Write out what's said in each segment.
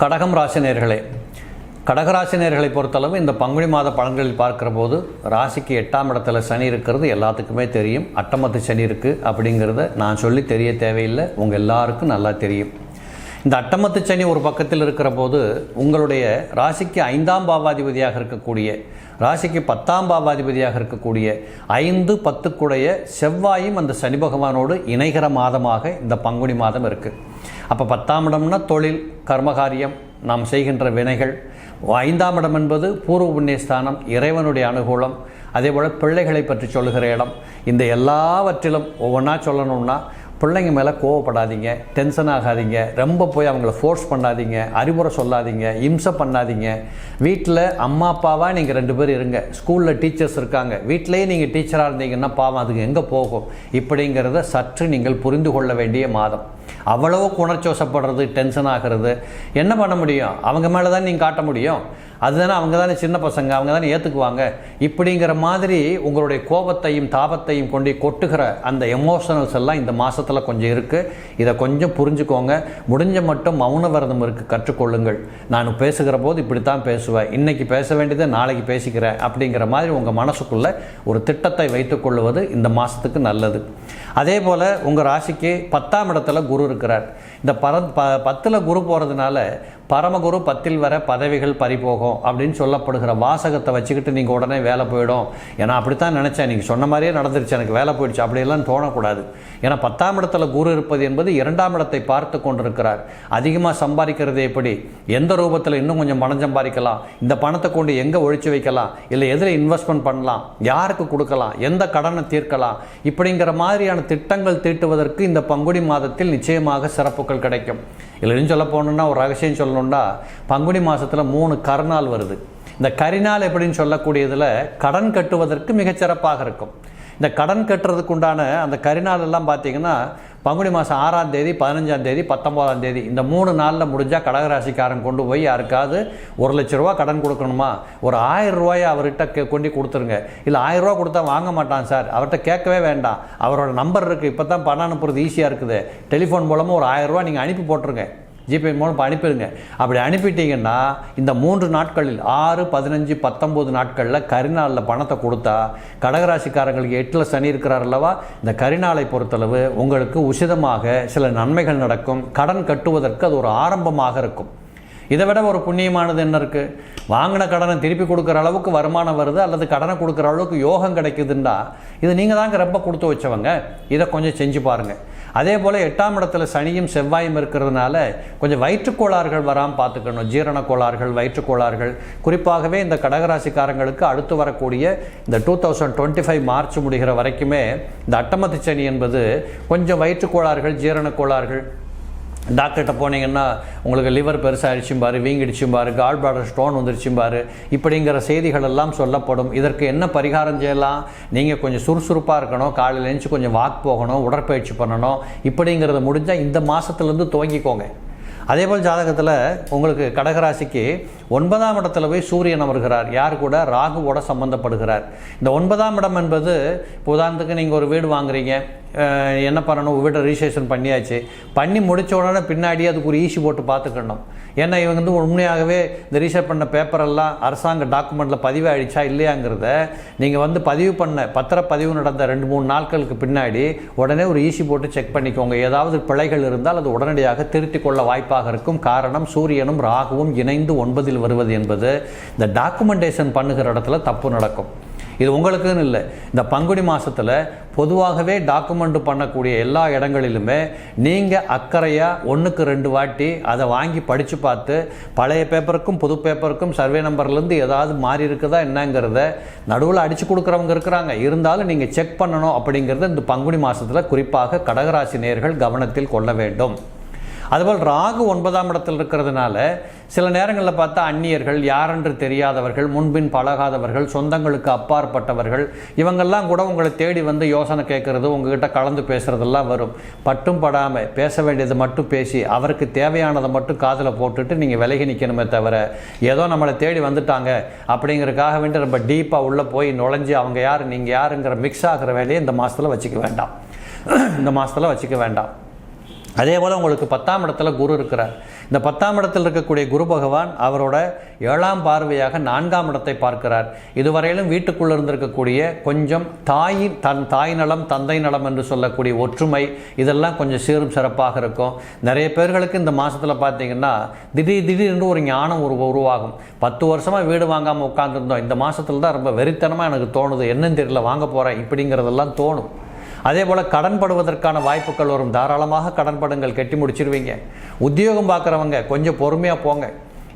கடகம் ராசினியர்களே கடகராசினியர்களை பொறுத்தளவு இந்த பங்குனி மாத பலன்களில் பார்க்குற போது ராசிக்கு எட்டாம் இடத்துல சனி இருக்கிறது எல்லாத்துக்குமே தெரியும். அட்டமத்து சனி இருக்குது அப்படிங்கிறத நான் சொல்லி தெரிய தேவையில்லை. உங்கள் எல்லாருக்கும் நல்லா தெரியும். இந்த அட்டமத்து சனி ஒரு பக்கத்தில் இருக்கிற போது உங்களுடைய ராசிக்கு ஐந்தாம் பாவாதிபதியாக இருக்கக்கூடிய ராசிக்கு பத்தாம் பாவாதிபதியாக இருக்கக்கூடிய ஐந்து பத்துக்குடைய செவ்வாயும் அந்த சனி பகவானோடு இணைகிற மாதமாக இந்த பங்குனி மாதம் இருக்குது அப்போ பத்தாம் இடம்னா தொழில் கர்மகாரியம் நாம் செய்கின்ற வினைகள். ஐந்தாம் இடம் என்பது பூர்வ புண்ணியஸ்தானம் இறைவனுடைய அனுகூலம். அதே போல் பிள்ளைகளை பற்றி சொல்லுகிற இடம். இந்த எல்லாவற்றிலும் ஒவ்வொன்றா சொல்லணும்னா பிள்ளைங்க மேலே கோவப்படாதீங்க டென்ஷன் ஆகாதீங்க ரொம்ப போய் அவங்கள ஃபோர்ஸ் பண்ணாதீங்க அறிவுரை சொல்லாதீங்க இம்சை பண்ணாதீங்க. வீட்டில் அம்மா அப்பாவாக நீங்கள் ரெண்டு பேர் இருங்க. ஸ்கூலில் டீச்சர்ஸ் இருக்காங்க. வீட்டிலேயே நீங்கள் டீச்சராக இருந்தீங்கன்னா பாவம் அதுக்கு எங்கே போகும்? இப்படிங்கிறத சற்று நீங்கள் புரிந்து கொள்ள வேண்டிய மாதம். அவ்வளவு குணர்ச்சோசப்படுறது டென்ஷன் ஆகிறது. என்ன பண்ண முடியும்? அவங்க மேலே தான் நீங்கள் காட்ட முடியும். அதுதானே அவங்க தானே சின்ன பசங்க அவங்க தானே ஏற்றுக்குவாங்க இப்படிங்கிற மாதிரி உங்களுடைய கோபத்தையும் தாபத்தையும் கொண்டு கொட்டுகிற அந்த எமோஷனல்ஸ் எல்லாம் இந்த மாதத்தில் கொஞ்சம் இருக்குது இதை கொஞ்சம் புரிஞ்சுக்கோங்க. முடிஞ்ச மட்டும் மௌன விரதம் இருக்குது கற்றுக்கொள்ளுங்கள். நான் பேசுகிற போது இப்படித்தான் பேசுவேன். இன்றைக்கி பேச வேண்டியதை நாளைக்கு பேசிக்கிறேன் அப்படிங்கிற மாதிரி உங்கள் மனசுக்குள்ள ஒரு திட்டத்தை வைத்துக்கொள்வது இந்த மாதத்துக்கு நல்லது. அதே போல் உங்கள் ராசிக்கு பத்தாம் இடத்துல குரு இருக்கிறார். இந்த பர ப பத்தில் குரு போகிறதுனால பரமகுரு பத்தில் வர பதவிகள் பறிபோகும் அப்படின்னு சொல்லப்படுகிற வாசகத்தை வச்சுக்கிட்டு நீங்கள் உடனே வேலை போயிடும். ஏன்னா அப்படித்தான் நினச்சேன். நீங்கள் சொன்ன மாதிரியே நடந்துருச்சு. எனக்கு வேலை போயிடுச்சு. அப்படியெல்லாம் தோணக்கூடாது. ஏன்னா பத்தாம் இடத்துல குரு இருப்பது என்பது இரண்டாம் இடத்தை பார்த்து கொண்டிருக்கிறார். அதிகமாக சம்பாதிக்கிறது எப்படி? எந்த ரூபத்தில் இன்னும் கொஞ்சம் பணம் சம்பாதிக்கலாம்? இந்த பணத்தை கொண்டு எங்கே ஒழிச்சு வைக்கலாம்? இல்லை எதில் இன்வெஸ்ட்மெண்ட் பண்ணலாம்? யாருக்கு கொடுக்கலாம்? எந்த கடனை தீர்க்கலாம்? இப்படிங்கிற மாதிரியான திட்டங்கள் தீட்டுவதற்கு இந்த பங்குடி மாதத்தில் நிச்சயமாக சிறப்பு சிறப்புகள் கிடைக்கும். இல்லைன்னு சொல்ல போகணுன்னா ஒரு ரகசியம் சொல்லணும்னா பங்குனி மாதத்தில் மூணு கருநாள் வருது. இந்த கரிநாள் எப்படின்னு சொல்லக்கூடியதில் கடன் கட்டுவதற்கு மிகச்சிறப்பாக இருக்கும். இந்த கடன் கட்டுறதுக்கு உண்டான அந்த கரிநாள் எல்லாம் பார்த்தீங்கன்னா பங்குனி மாதம் ஆறாம் தேதி பதினஞ்சாம் தேதி பத்தொம்போதாம் தேதி இந்த மூணு நாளில் முடிஞ்சால் கடகராசிக்காரன் கொண்டு போய் யாருக்காவது ஒரு லட்ச ரூபா கடன் கொடுக்கணுமா? ஒரு ஆயிரம் ரூபாயை அவர்கிட்ட கே- கொண்டு கொடுத்துருங்க. இல்லை ஆயிரம் ரூபா கொடுத்தா வாங்க மாட்டான் சார். அவர்கிட்ட கேட்கவே வேண்டாம். அவரோட நம்பர் இருக்குது இப்போ தான் பணம் அனுப்புறது ஈஸியாக இருக்குது. டெலிஃபோன் மூலமாக ஒரு ஆயிரம் ரூபா நீங்கள் அனுப்பி போட்டுருங்க. ஜிபே மூலம் அனுப்பிடுங்க. அப்படி அனுப்பிட்டீங்கன்னா இந்த மூன்று நாட்களில் ஆறு பதினஞ்சு பத்தொம்போது நாட்களில் கரிநாளில் பணத்தை கொடுத்தா கடகராசிக்காரங்களுக்கு எட்டில் சனி இருக்கிறார் அல்லவா? இந்த கரிநாளை பொறுத்தளவு உங்களுக்கு உசிதமாக சில நன்மைகள் நடக்கும். கடன் கட்டுவதற்கு அது ஒரு ஆரம்பமாக இருக்கும். இதை விட ஒரு புண்ணியமானது என்ன இருக்குது வாங்கின கடனை திருப்பி கொடுக்குற அளவுக்கு வருமானம் வருது அல்லது கடனை கொடுக்குற அளவுக்கு யோகம் கிடைக்குதுன்னா இது நீங்கள் தாங்க ரொம்ப கொடுத்து வச்சவங்க. இதை கொஞ்சம் செஞ்சு பாருங்கள் அதே போல் எட்டாம் இடத்துல சனியும் செவ்வாயும் இருக்கிறதுனால கொஞ்சம் வயிற்றுக்கோளாறுகள் வராமல் பார்த்துக்கணும். ஜீரண கோளாறுகள் வயிற்றுக்கோளாறுகள். குறிப்பாகவே இந்த கடகராசிக்காரங்களுக்கு அடுத்து வரக்கூடிய இந்த two thousand twenty five March முடிகிற வரைக்குமே இந்த அட்டமத்து சனி என்பது கொஞ்சம் வயிற்றுக்கோளாறுகள் ஜீரண கோளாறுகள் டாக்டர்கிட்ட போனீங்கன்னா உங்களுக்கு லிவர் பெருசாகிடுச்சும்பாரு வீங்கிடுச்சும்பாரு கால் பிளாடர் ஸ்டோன் வந்துருச்சும்பாரு இப்படிங்கிற செய்திகள் எல்லாம் சொல்லப்படும். இதற்கு என்ன பரிகாரம் செய்யலாம்? நீங்கள் கொஞ்சம் சுறுசுறுப்பாக இருக்கணும் காலையில் எழுந்துச்சு கொஞ்சம் வாக் போகணும் உடற்பயிற்சி பண்ணணும். இப்படிங்கிறத முடிஞ்சால் இந்த மாதத்துலேருந்து துவங்கிக்கோங்க. அதே போல் ஜாதகத்தில் உங்களுக்கு கடகராசிக்கு ஒன்பதாம் இடத்துல போய் சூரியன் அமர்கிறார். யார் கூட? ராகுவோட சம்பந்தப்படுகிறார். இந்த ஒன்பதாம் இடம் என்பது இப்போ உதாரணத்துக்கு நீங்கள் ஒரு வீடு வாங்குறீங்க. என்ன பண்ணணும்? வீட்டை ரிஜிஸ்ட்ரேஷன் பண்ணியாச்சு. பண்ணி முடித்த உடனே பின்னாடி அதுக்கு ஒரு ஈசி போட்டு பார்த்துக்கணும். ஏன்னா இவங்க வந்து உண்மையாகவே இந்த ரீசர் பண்ண பேப்பரெல்லாம் அரசாங்க டாக்குமெண்ட்டில் பதிவாயிடுச்சா இல்லையாங்கிறத நீங்கள் வந்து பதிவு பண்ண பத்திரப்பதிவு நடந்த ரெண்டு மூணு நாட்களுக்கு பின்னாடி உடனே ஒரு ஈசி போட்டு செக் பண்ணிக்கோங்க. ஏதாவது பிழைகள் இருந்தால் அது உடனடியாக திருத்திக் கொள்ள வாய்ப்பாக இருக்கும். காரணம் சூரியனும் ராகுவும் இணைந்து ஒன்பதில் வருவது என்பது. இந்த டாக்குமெண்டேஷன் பண்ணுகிற இடத்துல தப்பு நடக்கும். இது உங்களுக்குன்னு இல்லை. இந்த பங்குனி மாதத்தில் பொதுவாகவே டாக்குமெண்ட் பண்ணக்கூடிய எல்லா இடங்களிலுமே நீங்கள் அக்கறையாக ஒன்றுக்கு ரெண்டு வாட்டி அதை வாங்கி படித்து பார்த்து பழைய பேப்பருக்கும் புது பேப்பருக்கும் சர்வே நம்பர்லேருந்து ஏதாவது மாறி இருக்குதா என்னங்கிறத நடுவில் அடித்து கொடுக்குறவங்க இருக்கிறாங்க. இருந்தாலும் நீங்கள் செக் பண்ணணும் அப்படிங்கிறத இந்த பங்குனி மாதத்தில் குறிப்பாக கடகராசி நேர்கள் கவனத்தில் கொள்ள வேண்டும். அதுபோல் ராகு ஒன்பதாம் இடத்தில் இருக்கிறதுனால சில நேரங்களில் பார்த்தா அந்நியர்கள் யாரென்று தெரியாதவர்கள் முன்பின் பழகாதவர்கள் சொந்தங்களுக்கு அப்பாற்பட்டவர்கள் இவங்கெல்லாம் கூட உங்களை தேடி வந்து யோசனை கேட்குறது உங்ககிட்ட கலந்து பேசுகிறதெல்லாம் வரும். பட்டும் படாமல் பேச வேண்டியது மட்டும் பேசி அவருக்கு தேவையானதை மட்டும் காதில் போட்டுட்டு நீங்கள் விலகி நிற்கணுமே தவிர ஏதோ நம்மளை தேடி வந்துட்டாங்க அப்படிங்கிறதுக்காக வேண்டி ரொம்ப டீப்பாக உள்ளே போய் நுழைஞ்சு அவங்க யார் நீங்கள் யாருங்கிற மிக்ஸ் ஆகிற வேலையை இந்த மாதத்தில் வச்சுக்க வேண்டாம். இந்த மாதத்தில் வச்சுக்க வேண்டாம். அதே போல் உங்களுக்கு பத்தாம் இடத்துல குரு இருக்கிறார். இந்த பத்தாம் இடத்தில் இருக்கக்கூடிய குரு பகவான் அவரோட ஏழாம் பார்வையாக நான்காம் இடத்தை பார்க்கிறார். இதுவரையிலும் வீட்டுக்குள்ளே இருந்திருக்கக்கூடிய கொஞ்சம் தாயின் தன் தாய் நலம் தந்தை நலம் என்று சொல்லக்கூடிய ஒற்றுமை இதெல்லாம் கொஞ்சம் சீரும் சிறப்பாக இருக்கும். நிறைய பேர்களுக்கு இந்த மாதத்தில் பார்த்தீங்கன்னா திடீர் திடீர்னு ஒரு ஞானம் ஒரு உருவாகும். பத்து வருஷமாக வீடு வாங்காமல் உட்காந்துருந்தோம் இந்த மாதத்தில் தான் ரொம்ப வெறித்தனமாக எனக்கு தோணுது. என்னன்னு தெரியல வாங்க போகிறேன் இப்படிங்கிறதெல்லாம் தோணும். அதே போல் கடன் படுவதற்கான வாய்ப்புகள் வரும். தாராளமாக கடன் படங்கள் கட்டி முடிச்சிருவீங்க. உத்தியோகம் பார்க்குறவங்க கொஞ்சம் பொறுமையாக போங்க.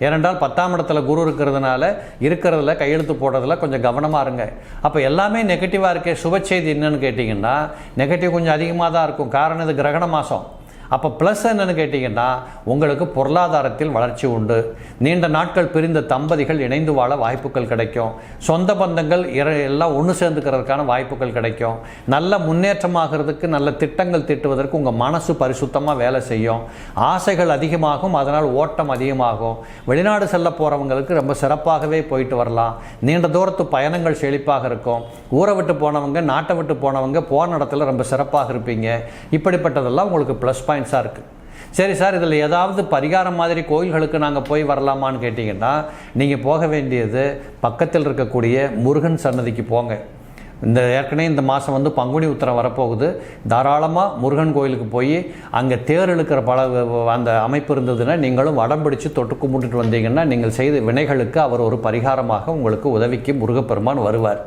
ஏனென்றால் பத்தாம் இடத்துல குரு இருக்கிறதுனால இருக்கிறதுல கையெழுத்து போடுறதுல கொஞ்சம் கவனமாக இருங்க. அப்போ எல்லாமே நெகட்டிவாக இருக்கே. சுப செய்தி என்னன்னு கேட்டிங்கன்னா நெகட்டிவ் கொஞ்சம் அதிகமாக தான் இருக்கும். காரணம் இது கிரகண மாதம் அப்போ ப்ளஸ் என்னன்னு கேட்டிங்கன்னா உங்களுக்கு பொருளாதாரத்தில் வளர்ச்சி உண்டு. நீண்ட நாட்கள் பிரிந்த தம்பதிகள் இணைந்து வாழ வாய்ப்புகள் கிடைக்கும். சொந்த பந்தங்கள் இர எல்லாம் ஒன்று சேர்ந்துக்கிறதுக்கான வாய்ப்புகள் கிடைக்கும். நல்ல முன்னேற்றமாகிறதுக்கு நல்ல திட்டங்கள் திட்டுவதற்கு உங்கள் மனசு பரிசுத்தமாக வேலை செய்யும். ஆசைகள் அதிகமாகும் அதனால் ஓட்டம் அதிகமாகும். வெளிநாடு செல்ல போகிறவங்களுக்கு ரொம்ப சிறப்பாகவே போயிட்டு வரலாம். நீண்ட தூரத்து பயணங்கள் செழிப்பாக இருக்கும். ஊரை விட்டு போனவங்க நாட்டை விட்டு போனவங்க போன இடத்துல ரொம்ப சிறப்பாக இருப்பீங்க. இப்படிப்பட்டதெல்லாம் உங்களுக்கு ப்ளஸ் பாயிண்ட் பாயிண்ட்ஸாக இருக்குது சரி சார் இதில் ஏதாவது பரிகாரம் மாதிரி கோயில்களுக்கு நாங்கள் போய் வரலாமான்னு கேட்டிங்கன்னா நீங்கள் போக வேண்டியது பக்கத்தில் இருக்கக்கூடிய முருகன் சன்னதிக்கு போங்க. இந்த ஏற்கனவே இந்த மாதம் வந்து பங்குனி உத்தரம் வரப்போகுது. தாராளமாக முருகன் கோயிலுக்கு போய் அங்கே தேர் இழுக்கிற பல அந்த அமைப்பு இருந்ததுன்னா நீங்களும் வடம் பிடிச்சு தொட்டு கும்பிட்டுட்டு வந்தீங்கன்னா நீங்கள் செய்த வினைகளுக்கு அவர் ஒரு பரிகாரமாக உங்களுக்கு உதவிக்கு முருகப்பெருமான் வருவார்.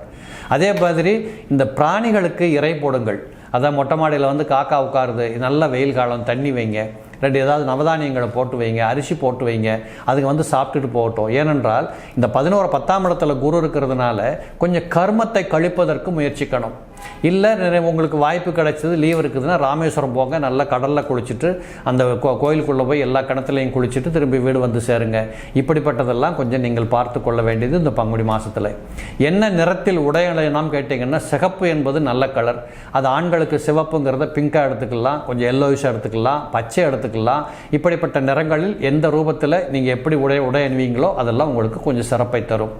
அதே மாதிரி இந்த பிராணிகளுக்கு இறை போடுங்கள். அதான் மொட்டை மாடியில் வந்து காக்கா உட்காருது. நல்ல வெயில் காலம் தண்ணி வைங்க. ரெண்டு ஏதாவது நவதானியங்களை போட்டு வைங்க அரிசி போட்டு வைங்க. அதுக்கு வந்து சாப்பிட்டுட்டு போகட்டும். ஏனென்றால் இந்த பதினோரு பத்தாம் இடத்துல குரு இருக்கிறதுனால கொஞ்சம் கர்மத்தை கழிப்பதற்கு முயற்சிக்கணும். இல்லை உங்களுக்கு வாய்ப்பு கிடைச்சது லீவ் இருக்குதுன்னா ராமேஸ்வரம் போங்க நல்லா கடலில் குளிச்சுட்டு அந்த கோ கோயிலுக்குள்ளே போய் எல்லா கிணத்துலையும் குளிச்சுட்டு திரும்பி வீடு வந்து சேருங்க. இப்படிப்பட்டதெல்லாம் கொஞ்சம் நீங்கள் பார்த்து கொள்ள வேண்டியது இந்த பங்குடி மாதத்தில் என்ன நிறத்தில் உடையலாம் கேட்டிங்கன்னா சிகப்பு என்பது நல்ல கலர் அது ஆண்களுக்கு சிவப்புங்கிறத பிங்காக எடுத்துக்கலாம் கொஞ்சம் எல்லோயிஷாக எடுத்துக்கலாம் பச்சை எடுத்துக்கலாம். இப்படிப்பட்ட நிறங்களில் எந்த ரூபத்தில் நீங்கள் எப்படி உடை உடை அணிவீங்களோ அதெல்லாம் உங்களுக்கு கொஞ்சம் சிறப்பை தரும்.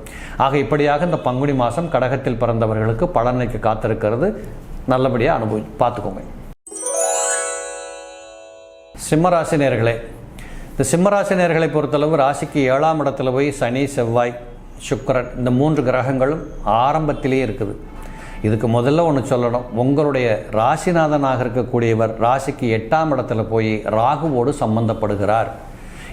ஆக இப்படியாக இந்த பங்குனி மாதம் கடகத்தில் பிறந்தவர்களுக்கு பலனைக்கு காத்திருக்கிறது. நல்லபடியாக அனுபவி பார்த்துக்கோங்க. சிம்மராசி நேர்களே இந்த சிம்மராசி நேர்களை பொறுத்தளவு ராசிக்கு ஏழாம் இடத்துல போய் சனி செவ்வாய் சுக்கரன் இந்த மூன்று கிரகங்களும் ஆரம்பத்திலேயே இருக்குது. இதுக்கு முதல்ல ஒன்று சொல்லணும். உங்களுடைய ராசிநாதனாக இருக்கக்கூடியவர் ராசிக்கு எட்டாம் இடத்துல போய் ராகுவோடு சம்பந்தப்படுகிறார்.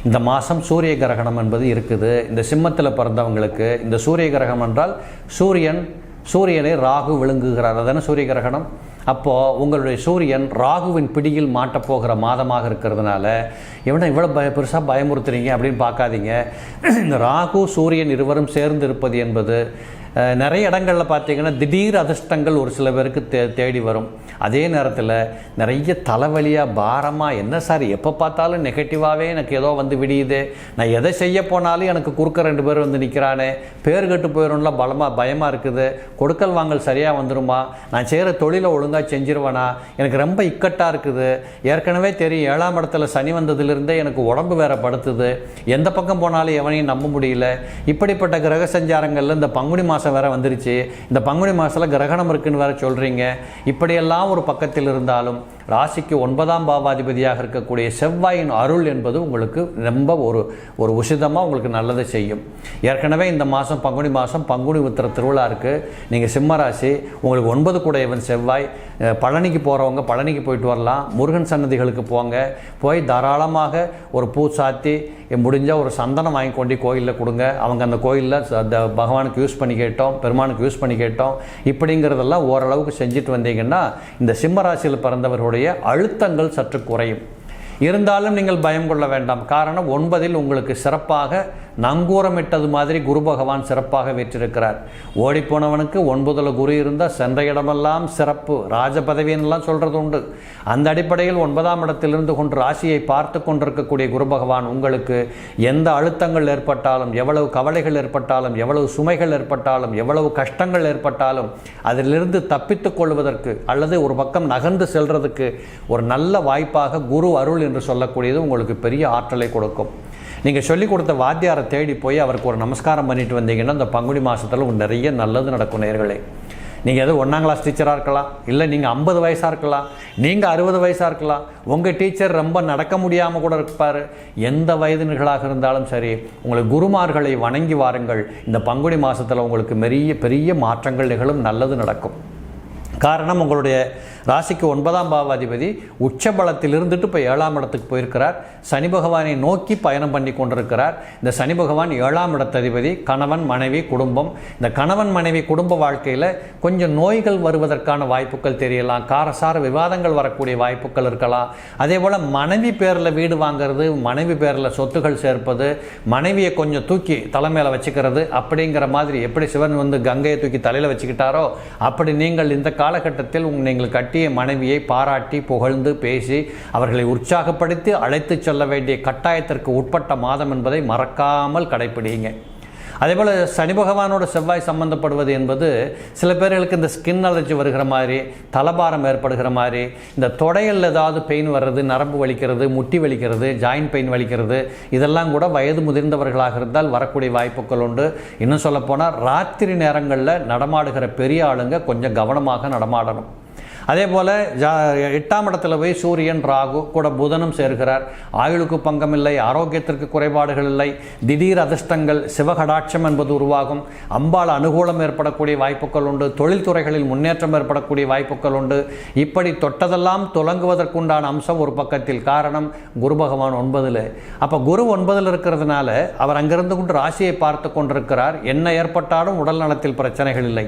இந்த மாதம் சூரிய கிரகணம் என்பது இருக்குது. இந்த சிம்மத்தில் பிறந்தவங்களுக்கு இந்த சூரிய கிரகம் என்றால் சூரியன் சூரியனை ராகு விழுங்குகிறார். அதான சூரிய கிரகணம்? அப்போது உங்களுடைய சூரியன் ராகுவின் பிடியில் மாட்டப்போகிற மாதமாக இருக்கிறதுனால இவனை இவ்வளோ பய பெருசாக பயமுறுத்துறீங்க? அப்படின்னு பார்க்காதீங்க. இந்த ராகு சூரியன் இருவரும் சேர்ந்து இருப்பது என்பது நிறைய இடங்களில் பார்த்தீங்கன்னா திடீர் அதிர்ஷ்டங்கள் ஒரு சில பேருக்கு தே தேடி வரும். அதே நேரத்தில் நிறைய தலைவலியாக பாரமாக என்ன சார் எப்போ பார்த்தாலும் நெகட்டிவாகவே எனக்கு ஏதோ வந்து விடியுது. நான் எதை செய்ய போனாலும் எனக்கு குறுக்க ரெண்டு பேர் வந்து நிற்கிறானே பேர் கெட்டு போயிடும்ல பலமாக பயமாக இருக்குது. கொடுக்கல் வாங்கல் சரியாக வந்துடுமா நான் செய்கிற தொழிலை ஒழுங்காக செஞ்சிருவேனா? எனக்கு ரொம்ப இக்கட்டாக இருக்குது. ஏற்கனவே தெரியும் ஏழாம் இடத்துல சனி வந்ததுலேருந்தே எனக்கு உடம்பு வேற படுத்துது. எந்த பக்கம் போனாலும் எவனையும் நம்ப முடியல. இப்படிப்பட்ட கிரக சஞ்சாரங்களில் இந்த பங்குனி மாதம் வேற வந்துருச்சு. இந்த பங்குனி மாதத்தில் கிரகணம் இருக்குன்னு வேறு சொல்கிறீங்க இப்படியெல்லாம் ஒரு பக்கத்தில் இருந்தாலும் ராசிக்கு ஒன்பதாம் பாவாதிபதியாக இருக்கக்கூடிய செவ்வாயின் அருள் என்பது உங்களுக்கு ரொம்ப ஒரு ஒரு உசிதமாக உங்களுக்கு நல்லதை செய்யும். ஏற்கனவே இந்த மாதம் பங்குனி மாதம் பங்குனி உத்திர திருவிழா இருக்குது நீங்கள் சிம்மராசி உங்களுக்கு ஒன்பது கூடையவன் செவ்வாய். பழனிக்கு போகிறவங்க பழனிக்கு போயிட்டு வரலாம். முருகன் சன்னதிகளுக்கு போங்க. போய் தாராளமாக ஒரு பூ சாத்தி முடிஞ்சால் ஒரு சந்தனம் வாங்கி கொண்டு கோயிலில் கொடுங்க. அவங்க அந்த கோயிலில் அந்த பகவானுக்கு யூஸ் பண்ணி கேட்டோம் பெருமானுக்கு யூஸ் பண்ணி கேட்டோம். இப்படிங்கிறதெல்லாம் ஓரளவுக்கு செஞ்சுட்டு வந்தீங்கன்னா இந்த சிம்மராசியில் பிறந்தவர்களுடைய அழுத்தங்கள் சற்று குறையும். இருந்தாலும் நீங்கள் பயம் கொள்ள வேண்டாம். காரணம் ஒன்பதில் உங்களுக்கு சிறப்பாக நங்கூரமிட்டது மாதிரி குரு பகவான் சிறப்பாக வெற்றிருக்கிறார். ஓடிப்போனவனுக்கு ஒன்பதில் குரு இருந்தால் சென்ற இடமெல்லாம் சிறப்பு. ராஜ பதவின்லாம் சொல்கிறது உண்டு. அந்த அடிப்படையில் ஒன்பதாம் இடத்திலிருந்து கொண்டு ராசியை பார்த்து கொண்டிருக்கக்கூடிய குரு பகவான் உங்களுக்கு எந்த அழுத்தங்கள் ஏற்பட்டாலும் எவ்வளவு கவலைகள் ஏற்பட்டாலும் எவ்வளவு சுமைகள் ஏற்பட்டாலும் எவ்வளவு கஷ்டங்கள் ஏற்பட்டாலும் அதிலிருந்து தப்பித்துக் கொள்வதற்கு அல்லது ஒரு பக்கம் நகர்ந்து செல்றதுக்கு ஒரு நல்ல வாய்ப்பாக குரு அருள் என்று சொல்லக்கூடியது உங்களுக்கு பெரிய ஆற்றலை கொடுக்கும். நீங்கள் சொல்லிக் கொடுத்த வாத்தியாரை தேடி போய் அவருக்கு ஒரு நமஸ்காரம் பண்ணிட்டு வந்தீங்கன்னா இந்த பங்குனி மாதத்தில் நிறைய நல்லது நடக்கும் நேர்களே. நீங்கள் எதுவும் ஒன்றாம் கிளாஸ் டீச்சராக இருக்கலாம் இல்லை நீங்கள் ஐம்பது வயசாக இருக்கலாம் நீங்கள் அறுபது வயசாக இருக்கலாம் உங்கள் டீச்சர் ரொம்ப நடக்க முடியாமல் கூட இருப்பார். எந்த வயதினர்களாக இருந்தாலும் சரி உங்களுக்கு குருமார்களை வணங்கி வாருங்கள். இந்த பங்குனி மாதத்தில் உங்களுக்கு பெரிய பெரிய மாற்றங்கள் நிகழும் நல்லது நடக்கும். காரணம் உங்களுடைய ராசிக்கு ஒன்பதாம் பாவாதிபதி உச்சபலத்தில் இருந்துட்டு இப்போ ஏழாம் இடத்துக்கு போயிருக்கிறார். சனி பகவானை நோக்கி பயணம் பண்ணி கொண்டிருக்கிறார். இந்த சனி பகவான் ஏழாம் இடத்ததிபதி கணவன் மனைவி குடும்பம். இந்த கணவன் மனைவி குடும்ப வாழ்க்கையில் கொஞ்சம் நோய்கள் வருவதற்கான வாய்ப்புகள் தெரியலாம். காரசார விவாதங்கள் வரக்கூடிய வாய்ப்புகள் இருக்கலாம். அதே போல் மனைவி பேரில் வீடு வாங்குறது மனைவி பேரில் சொத்துகள் சேர்ப்பது மனைவியை கொஞ்சம் தூக்கி தலைமையில் வச்சுக்கிறது அப்படிங்கிற மாதிரி எப்படி சிவன் வந்து கங்கையை தூக்கி தலையில் வச்சுக்கிட்டாரோ அப்படி நீங்கள் இந்த காலகட்டத்தில் உங்கள் நீங்கள் கட்டி கட்டிய மனைவியை பாராட்டி புகழ்ந்து பேசி அவர்களை உற்சாகப்படுத்தி அழைத்து செல்ல வேண்டிய கட்டாயத்திற்கு உட்பட்ட மாதம் என்பதை மறக்காமல் கடைப்பிடிங்க அதே போல் சனி பகவானோட செவ்வாய் சம்பந்தப்படுவது என்பது சில பேர்களுக்கு இந்த ஸ்கின் அலர்ஜி வருகிற மாதிரி தலபாரம் ஏற்படுகிற மாதிரி இந்த தொடையில் ஏதாவது பெயின் வர்றது நரம்பு வலிக்கிறது முட்டி வலிக்கிறது ஜாயின்ட் பெயின் வலிக்கிறது இதெல்லாம் கூட வயது முதிர்ந்தவர்களாக இருந்தால் வரக்கூடிய வாய்ப்புகள் உண்டு. இன்னும் சொல்லப்போனால் ராத்திரி நேரங்களில் நடமாடுகிற பெரிய ஆளுங்க கொஞ்சம் கவனமாக நடமாடணும். அதே போல் ஜா எட்டாம் இடத்துல போய் சூரியன் ராகு கூட புதனும் சேர்கிறார். ஆயுளுக்கு பங்கம் இல்லை ஆரோக்கியத்திற்கு குறைபாடுகள் இல்லை. திடீர் அதிர்ஷ்டங்கள் சிவகடாட்சம் என்பது உருவாகும். அம்பாள் அனுகூலம் ஏற்படக்கூடிய வாய்ப்புகள் உண்டு. தொழில்துறைகளில் முன்னேற்றம் ஏற்படக்கூடிய வாய்ப்புகள் உண்டு. இப்படி தொட்டதெல்லாம் துலங்குவதற்குண்டான அம்சம் ஒரு பக்கத்தில். காரணம் குரு பகவான் ஒன்பதில். அப்போ குரு ஒன்பதில் இருக்கிறதுனால அவர் அங்கிருந்து கொண்டு ராசியை பார்த்து கொண்டிருக்கிறார். என்ன ஏற்பட்டாலும் உடல் நலத்தில் பிரச்சனைகள் இல்லை.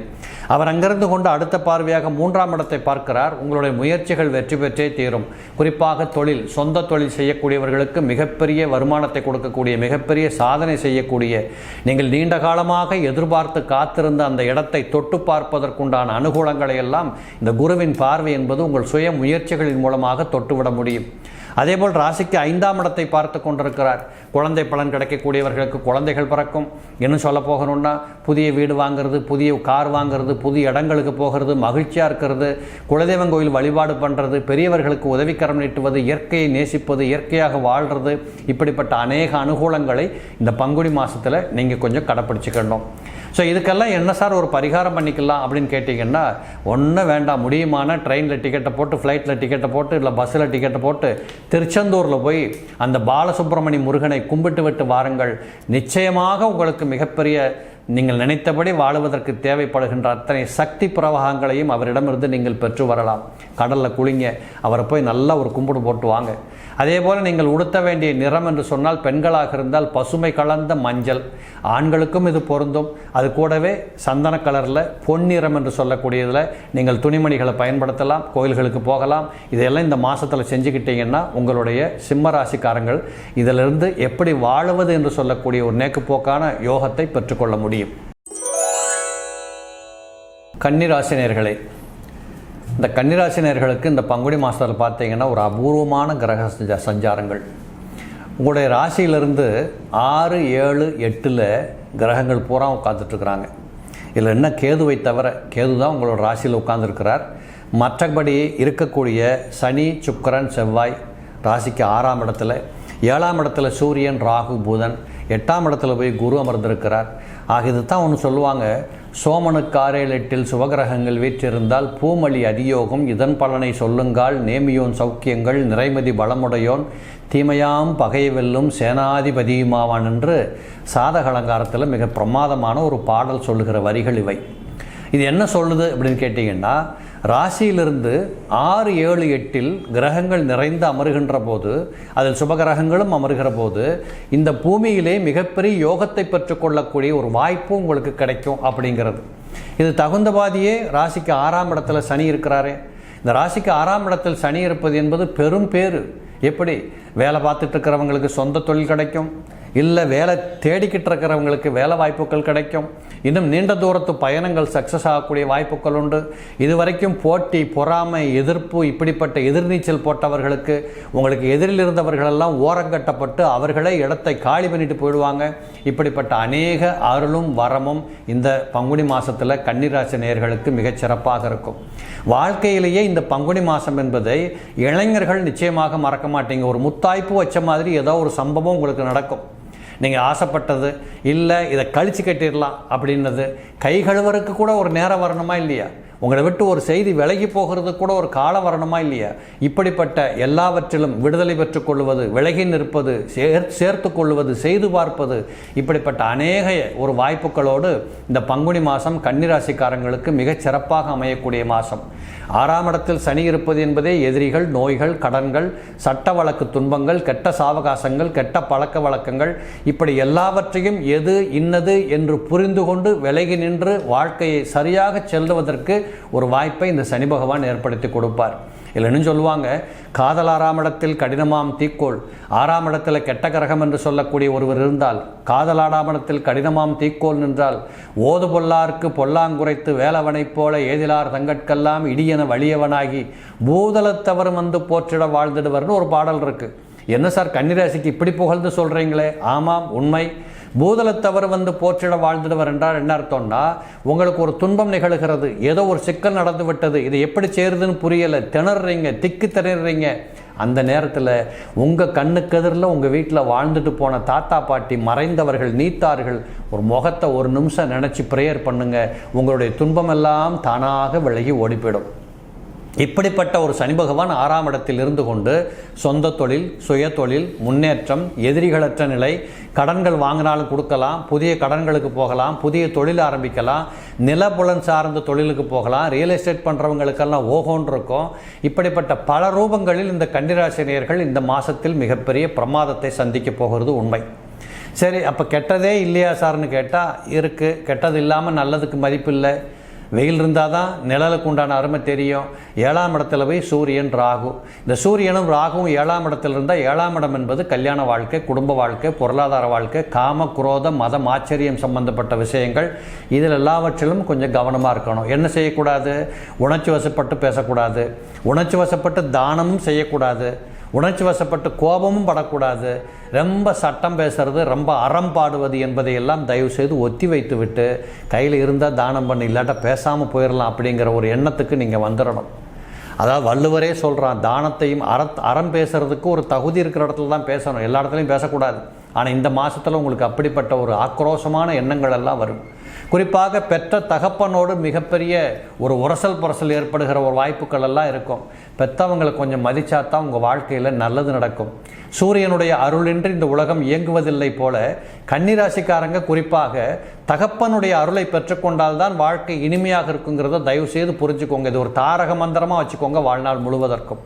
அவர் அங்கிருந்து கொண்டு அடுத்த பார்வையாக மூன்றாம் இடத்தை பார்க்கிறார். உங்களுடைய முயற்சிகள் வெற்றி பெற்றே தீரும். குறிப்பாக தொழில் சொந்த தொழில் செய்யக்கூடியவர்களுக்கு மிகப்பெரிய வருமானத்தை கொடுக்கக்கூடிய மிகப்பெரிய சாதனை செய்யக்கூடிய நீங்கள் நீண்ட காலமாக எதிர்பார்த்து காத்திருந்த அந்த இடத்தை தொட்டு பார்ப்பதற்குண்டான அனுகூலங்களை எல்லாம் இந்த குருவின் பார்வை என்பது உங்கள் சுய முயற்சிகளின் மூலமாக தொட்டுவிட முடியும். அதேபோல் ராசிக்கு ஐந்தாம் இடத்தை பார்த்து கொண்டிருக்கிறார். குழந்தை பலன் கிடைக்கக்கூடியவர்களுக்கு குழந்தைகள் பிறக்கும். இன்னும் சொல்ல போகணும்னா புதிய வீடு வாங்குறது புதிய கார் வாங்குறது புதிய இடங்களுக்கு போகிறது மகிழ்ச்சியாக இருக்கிறது குலதெய்வம் கோயில் வழிபாடு பண்ணுறது பெரியவர்களுக்கு உதவிக்கரம் நீட்டுவது இயற்கையை நேசிப்பது இயற்கையாக வாழ்கிறது இப்படிப்பட்ட அநேக அனுகூலங்களை இந்த பங்குனி மாதத்தில் நீங்கள் கொஞ்சம் கடைப்பிடிச்சிக்கணும். ஸோ இதுக்கெல்லாம் என்ன சார் ஒரு பரிகாரம் பண்ணிக்கலாம் அப்படின்னு கேட்டிங்கன்னா ஒன்றும் வேண்டாம். முடியுமான ட்ரெயினில் டிக்கெட்டை போட்டு ஃப்ளைட்டில் டிக்கெட்டை போட்டு இல்லை பஸ்ஸில் டிக்கெட்டை போட்டு திருச்செந்தூரில் போய் அந்த பாலசுப்ரமணி முருகனை கும்பிட்டு விட்டு வாருங்கள். நிச்சயமாக உங்களுக்கு மிகப்பெரிய நீங்கள் நினைத்தபடி வாழுவதற்கு தேவைப்படுகின்ற அத்தனை சக்தி பிரவாகங்களையும் அவரிடமிருந்து நீங்கள் பெற்று வரலாம். கடலில் குளிங்க அவரை போய் நல்லா ஒரு கும்பிடு போட்டு வாங்க. அதே போல் நீங்கள் உடுத்த வேண்டிய நிறம் என்று சொன்னால் பெண்களாக இருந்தால் பசுமை கலந்த மஞ்சள். ஆண்களுக்கும் இது பொருந்தும். அது கூடவே சந்தன கலரில் பொன்னிறம் என்று சொல்லக்கூடியதில் நீங்கள் துணிமணிகளை பயன்படுத்தலாம் கோயில்களுக்கு போகலாம். இதெல்லாம் இந்த மாதத்தில் செஞ்சுக்கிட்டீங்கன்னா உங்களுடைய சிம்ம ராசிக்காரங்கள் இதிலிருந்து எப்படி வாழுவது என்று சொல்லக்கூடிய ஒரு நேக்குப்போக்கான யோகத்தை பெற்றுக்கொள்ள முடியும். கன்னிராசினியர்களே இந்த கன்னிராசினியர்களுக்கு இந்த பங்குனி மாதத்தில் பார்த்தீங்கன்னா ஒரு அபூர்வமான கிரக சஞ்சாரங்கள். உங்களுடைய ராசியிலிருந்து ஆறு ஏழு எட்டில் கிரகங்கள் பூரா உட்காந்துட்ருக்குறாங்க இதில் என்ன கேதுவை தவிர கேது தான் உங்களோட ராசியில் உட்காந்துருக்கிறார் மற்றபடி இருக்கக்கூடிய சனி சுக்கரன் செவ்வாய் ராசிக்கு ஆறாம் இடத்துல ஏழாம் இடத்துல சூரியன் ராகு புதன் எட்டாம் இடத்துல போய் குரு அமர்ந்திருக்கிறார். ஆக இது தான் ஒன்று சொல்லுவாங்க சோமனுக்கு எட்டில் சுபகிரகங்கள் வீற்றிருந்தால் பூமளி அதியோகம் இதன் பலனை சொல்லுங்கால் நேமியோன் சௌக்கியங்கள் நிறைமதி பலமுடையோன் தீமையாம் பகை வெல்லும் சேனாதிபதியுமாவான் என்று சாதக அலங்காரத்தில் மிக பிரமாதமான ஒரு பாடல் சொல்லுகிற வரிகள் இவை. இது என்ன சொல்லுது அப்படின்னு கேட்டிங்கன்னா ராசியிலிருந்து ஆறு ஏழு எட்டில் கிரகங்கள் நிறைந்து அமருகின்ற போது அதில் சுபகிரகங்களும் அமருகிற போது இந்த பூமியிலே மிகப்பெரிய யோகத்தை பெற்றுக்கொள்ளக்கூடிய ஒரு வாய்ப்பு உங்களுக்கு கிடைக்கும் அப்படிங்கிறது. இது தகுந்தபாதியே ராசிக்கு ஆறாம் இடத்துல சனி இருக்கிறாரே. இந்த ராசிக்கு ஆறாம் இடத்தில் சனி இருப்பது என்பது பெரும் பேரு எப்படி? வேலை பார்த்துட்டு இருக்கிறவங்களுக்கு சொந்த தொழில் கிடைக்கும். இல்லை வேலை தேடிக்கிட்டு இருக்கிறவங்களுக்கு வேலை வாய்ப்புகள் கிடைக்கும். இன்னும் நீண்ட தூரத்து பயணங்கள் சக்ஸஸ் ஆகக்கூடிய வாய்ப்புகள் உண்டு. இதுவரைக்கும் போட்டி பொறாமை எதிர்ப்பு இப்படிப்பட்ட எதிர்நீச்சல் போட்டவர்களுக்கு உங்களுக்கு எதிரில் இருந்தவர்களெல்லாம் ஓரங்கட்டப்பட்டு அவர்களே இடத்தை காலி பண்ணிட்டு போயிடுவாங்க. இப்படிப்பட்ட அநேக அருளும் வரமும் இந்த பங்குனி மாதத்தில் கன்னிராசி நேர்களுக்கு மிகச் சிறப்பாக இருக்கும். வாழ்க்கையிலேயே இந்த பங்குனி மாதம் என்பதை இளைஞர்கள் நிச்சயமாக மறக்க மாட்டீங்க. ஒரு முத்தாய்ப்பு வச்ச மாதிரி ஏதோ ஒரு சம்பவம் உங்களுக்கு நடக்கும். நீங்கள் ஆசைப்பட்டது இல்லை இதை கழிச்சு கட்டிடலாம் அப்படின்னது கை கழுவறதுக்கு கூட ஒரு நேரம் வரணுமா இல்லையா? உங்களை விட்டு ஒரு செய்தி விலகி போகிறது கூட ஒரு காலம் வரணுமா இல்லையா? இப்படிப்பட்ட எல்லாவற்றிலும் விடுதலை பெற்றுக் கொள்வது விலகி நிற்பது சேர் சேர்த்து கொள்வது செய்து பார்ப்பது இப்படிப்பட்ட அநேக ஒரு வாய்ப்புகளோடு இந்த பங்குனி மாதம் கன்னிராசிக்காரங்களுக்கு மிகச் சிறப்பாக அமையக்கூடிய மாதம். ஆறாம் இடத்தில் சனி இருப்பது என்பதே எதிரிகள் நோய்கள் கடன்கள் சட்ட வழக்கு துன்பங்கள் கெட்ட சாவகாசங்கள் கெட்ட பழக்க வழக்கங்கள். இப்படி எல்லாவற்றையும் எது இன்னது என்று புரிந்து கொண்டு விலகி நின்று வாழ்க்கையை சரியாக செல்லுவதற்கு ஒரு வாய்ப்பை இந்த சனி பகவான் ஏற்படுத்தி கொடுப்பார். இல்லைன்னு சொல்லுவாங்க காதல் ஆறாம் இடத்தில் கடினமாம் தீக்கோள். ஆறாம் இடத்துல கெட்ட கிரகம் என்று சொல்லக்கூடிய ஒருவர் இருந்தால் காதல் இடத்தில் கடினமாம் தீக்கோள் நின்றால் ஓது பொல்லார்க்கு பொல்லாங்குரைத்து வேலவனைப் போல ஏதிலார் தங்கட்கெல்லாம் இடியென வலியவனாகி பூதலத்தவரும் வந்து போற்றிட வாழ்ந்துடுவர்னு ஒரு பாடல் இருக்குது என்ன சார் கன்னிராசிக்கு இப்படி புகழ்ந்து சொல்றீங்களே? ஆமாம் உண்மை. பூதலத்தவர் வந்து போற்றிட வாழ்ந்துடுவர் என்றால் என்ன அர்த்தம்னா உங்களுக்கு ஒரு துன்பம் நிகழ்கிறது ஏதோ ஒரு சிக்கல் நடந்து விட்டது இது எப்படி சேருதுன்னு புரியலை திணறீங்க திக்கு திணறீங்க. அந்த நேரத்தில் உங்கள் கண்ணுக்கெதிரில் உங்கள் வீட்டில் வாழ்ந்துட்டு போன தாத்தா பாட்டி மறைந்தவர்கள் நீத்தார்கள் ஒரு முகத்தை ஒரு நிமிஷம் நினச்சி ப்ரேயர் பண்ணுங்கள் உங்களுடைய துன்பமெல்லாம் தானாக விலகி ஓடிப்பிடும் இப்படிப்பட்ட ஒரு சனி பகவான் ஆறாம் இடத்தில் இருந்து கொண்டு சொந்த தொழில் சுய தொழில் முன்னேற்றம் எதிரிகளற்ற நிலை கடன்கள் வாங்கினாலும் கொடுக்கலாம் புதிய கடன்களுக்கு போகலாம் புதிய தொழில் ஆரம்பிக்கலாம் நிலப்புலன் சார்ந்த தொழிலுக்கு போகலாம் ரியல் எஸ்டேட் பண்ணுறவங்களுக்கெல்லாம் ஓஹோன் இருக்கும். இப்படிப்பட்ட பல ரூபங்களில் இந்த கன்னிராசினியர்கள் இந்த மாதத்தில் மிகப்பெரிய பிரமாதத்தை சந்திக்க போகிறது உண்மை. சரி அப்போ கெட்டதே இல்லையா சார்னு கேட்டால் இருக்குது கெட்டது இல்லாமல் நல்லதுக்கு மதிப்பு இல்லை வெயில் இருந்தால் தான் நிழலுக்கு உண்டான அருமை தெரியும். ஏழாம் இடத்துல போய் சூரியன் ராகு. இந்த சூரியனும் ராகுவும் ஏழாம் இடத்துல இருந்தால் ஏழாம் இடம் என்பது கல்யாண வாழ்க்கை குடும்ப வாழ்க்கை பொருளாதார வாழ்க்கை காம குரோதம் மதம் ஆச்சரியம் சம்பந்தப்பட்ட விஷயங்கள். இதில் எல்லாவற்றிலும் கொஞ்சம் கவனமாக இருக்கணும். என்ன செய்யக்கூடாது? உணர்ச்சி வசப்பட்டு பேசக்கூடாது. உணர்ச்சி வசப்பட்டு தானமும் செய்யக்கூடாது. உணர்ச்சி வசப்பட்டு கோபமும் படக்கூடாது. ரொம்ப சட்டம் பேசுறது ரொம்ப அறம் பாடுவது என்பதை எல்லாம் தயவு செய்து ஒத்தி வைத்து விட்டு கையில் இருந்தால் தானம் பண்ணி இல்லாட்டா பேசாமல் போயிடலாம் அப்படிங்கிற ஒரு எண்ணத்துக்கு நீங்கள் வந்துடணும் அதாவது வள்ளுவரே சொல்கிறான் தானத்தையும் அற அறம் பேசுறதுக்கு ஒரு தகுதி இருக்கிற இடத்துல தான் பேசணும். எல்லா இடத்துலையும் பேசக்கூடாது. ஆனால் இந்த மாதத்தில் உங்களுக்கு அப்படிப்பட்ட ஒரு ஆக்ரோஷமான எண்ணங்கள் எல்லாம் வரும். குறிப்பாக பெற்ற தகப்பனோடு மிகப்பெரிய ஒரு உரசல் புரசல் ஏற்படுகிற ஒரு வாய்ப்புகள் எல்லாம் இருக்கும். பெற்றவங்களை கொஞ்சம் மதிச்சா தான் உங்கள் வாழ்க்கையில் நல்லது நடக்கும். சூரியனுடைய அருளின்றி இந்த உலகம் இயங்குவதில்லை போல கன்னிராசிக்காரங்க குறிப்பாக தகப்பனுடைய அருளை பெற்றுக்கொண்டால் தான் வாழ்க்கை இனிமையாக இருக்குங்கிறத தயவு செய்து புரிஞ்சுக்கோங்க. இது ஒரு தாரக மந்திரமாக வச்சுக்கோங்க வாழ்நாள் முழுவதற்கும்.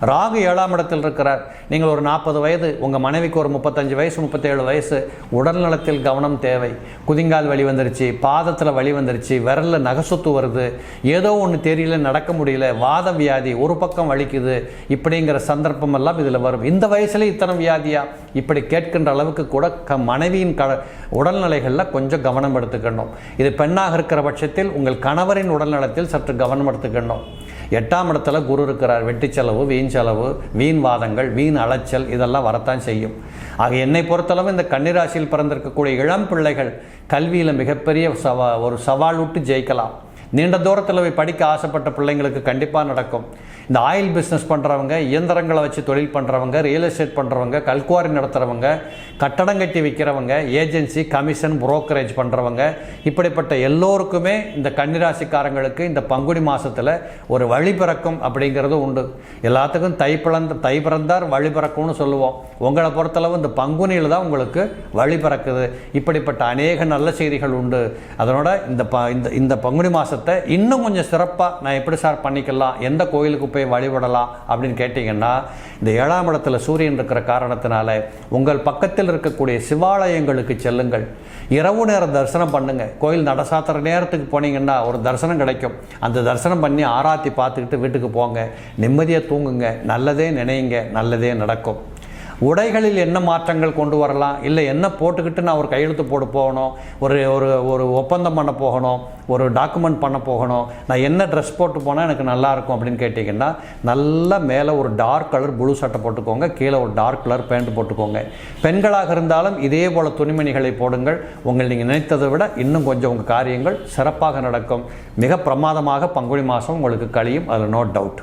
ராகு ஏழாம் இடத்தில் இருக்கிறார். நீங்கள் ஒரு நாற்பது வயது உங்கள் மனைவிக்கு ஒரு முப்பத்தஞ்சு வயசு முப்பத்தேழு வயசு உடல் நலத்தில் கவனம் தேவை. குதிங்கால் வலி வந்துருச்சு பாதத்தில் வலி வந்துருச்சு விரலில் நகசொத்து வருது ஏதோ ஒன்று தெரியல நடக்க முடியல வாத வியாதி ஒரு பக்கம் வலிக்குது இப்படிங்கிற சந்தர்ப்பம் எல்லாம் இதில் வரும். இந்த வயசுல இத்தனை வியாதியா? இப்படி கேட்கின்ற அளவுக்கு கூட க மனைவியின் க உடல்நிலைகளில் கொஞ்சம் கவனம் எடுத்துக்கணும். இது பெண்ணாக இருக்கிற பட்சத்தில் உங்கள் கணவரின் உடல்நலத்தில் சற்று கவனம் எடுத்துக்கணும். எட்டாம் இடத்துல குரு இருக்கிறார். வெட்டி செலவு வீண் செலவு வீண் வாதங்கள் வீண் அலைச்சல் இதெல்லாம் வரத்தான் செய்யும். ஆக என்னை பொறுத்தளவு இந்த கன்னிராசியில் பிறந்திருக்கக்கூடிய இளம் பிள்ளைகள் கல்வியில் மிகப்பெரிய சவா ஒரு சவால் விட்டு ஜெயிக்கலாம். நீண்ட தூரத்தில் போய் படிக்க ஆசைப்பட்ட பிள்ளைங்களுக்கு கண்டிப்பாக நடக்கும். இந்த ஆயில் பிஸ்னஸ் பண்ணுறவங்க இயந்திரங்களை வச்சு தொழில் பண்ணுறவங்க ரியல் எஸ்டேட் பண்ணுறவங்க கல்குவாரி நடத்துகிறவங்க கட்டடம் கட்டி விற்கிறவங்க ஏஜென்சி கமிஷன் புரோக்கரேஜ் பண்ணுறவங்க இப்படிப்பட்ட எல்லோருக்குமே இந்த கன்னிராசிக்காரங்களுக்கு இந்த பங்குனி மாதத்தில் ஒரு வழி பிறக்கும் அப்படிங்கிறது உண்டு. எல்லாத்துக்கும் தை பிறந்த தை பிறந்தார் வழி பிறக்கும்னு சொல்லுவோம். உங்களை பொறுத்தளவு இந்த பங்குனியில் தான் உங்களுக்கு வழி பிறக்குது. இப்படிப்பட்ட அநேக நல்ல செய்திகள் உண்டு. அதனோட இந்த ப இந்த இந்த பங்குனி மாதத்தை இன்னும் கொஞ்சம் சிறப்பாக நான் எப்படி சார் பண்ணிக்கலாம்? எந்த கோயிலுக்கு போய் வழிபடலாம் அப்படின்னு கேட்டிங்கன்னா இந்த ஏழாம் இடத்துல சூரியன் இருக்கிற காரணத்தினால உங்கள் பக்கத்தில் இருக்கக்கூடிய சிவாலயங்களுக்கு செல்லுங்கள். இரவு நேரம் தரிசனம் பண்ணுங்கள் கோயில் நட சாத்துற நேரத்துக்கு போனீங்கன்னா ஒரு தரிசனம் கிடைக்கும். அந்த தரிசனம் பண்ணி ஆராத்தி பார்த்துக்கிட்டு வீட்டுக்கு போங்க. நிம்மதியாக தூங்குங்க. நல்லதே நினையுங்க. நல்லதே நடக்கும். உடைகளில் என்ன மாற்றங்கள் கொண்டு வரலாம்? இல்லை என்ன போட்டுக்கிட்டு நான் ஒரு கையெழுத்து போட போகணும்? ஒரு ஒரு ஒரு ஒப்பந்தம் பண்ண போகணும்? ஒரு டாக்குமெண்ட் பண்ண போகணும்? நான் என்ன ட்ரெஸ் போட்டு போனால் எனக்கு நல்லாயிருக்கும் அப்படின்னு கேட்டிங்கன்னா நல்லா மேலே ஒரு டார்க் கலர் ப்ளூ சட்டை போட்டுக்கோங்க. கீழே ஒரு டார்க் கலர் பேண்ட் போட்டுக்கோங்க. பெண்களாக இருந்தாலும் இதே போல் துணிமணிகளை போடுங்கள். உங்கள் நீங்கள் நினைத்ததை விட இன்னும் கொஞ்சம் உங்கள் காரியங்கள் சிறப்பாக நடக்கும். மிக பிரமாதமாக பங்குனி மாதம் உங்களுக்கு கழியும். அதில் நோ டவுட்